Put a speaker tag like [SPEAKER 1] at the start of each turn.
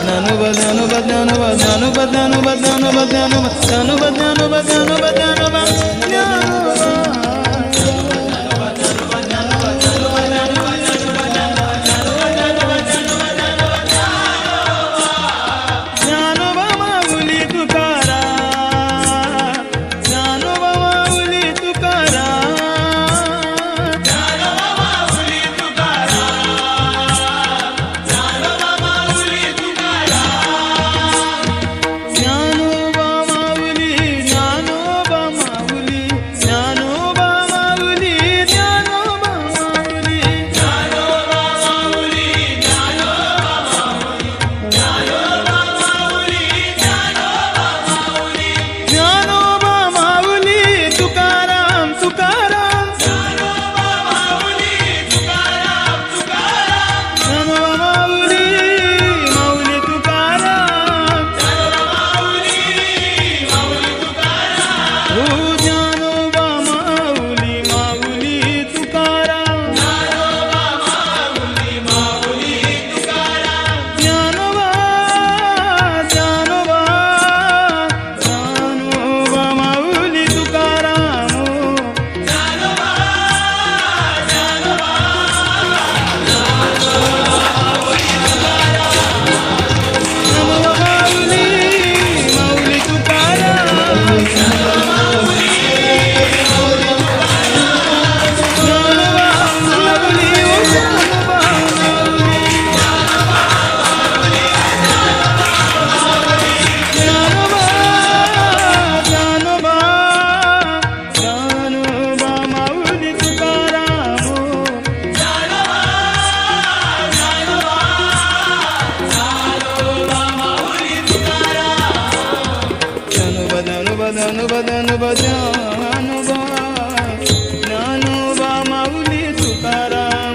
[SPEAKER 1] ధను బదను బదను బదను బదను బదను బదను బదను బదను গান বাজা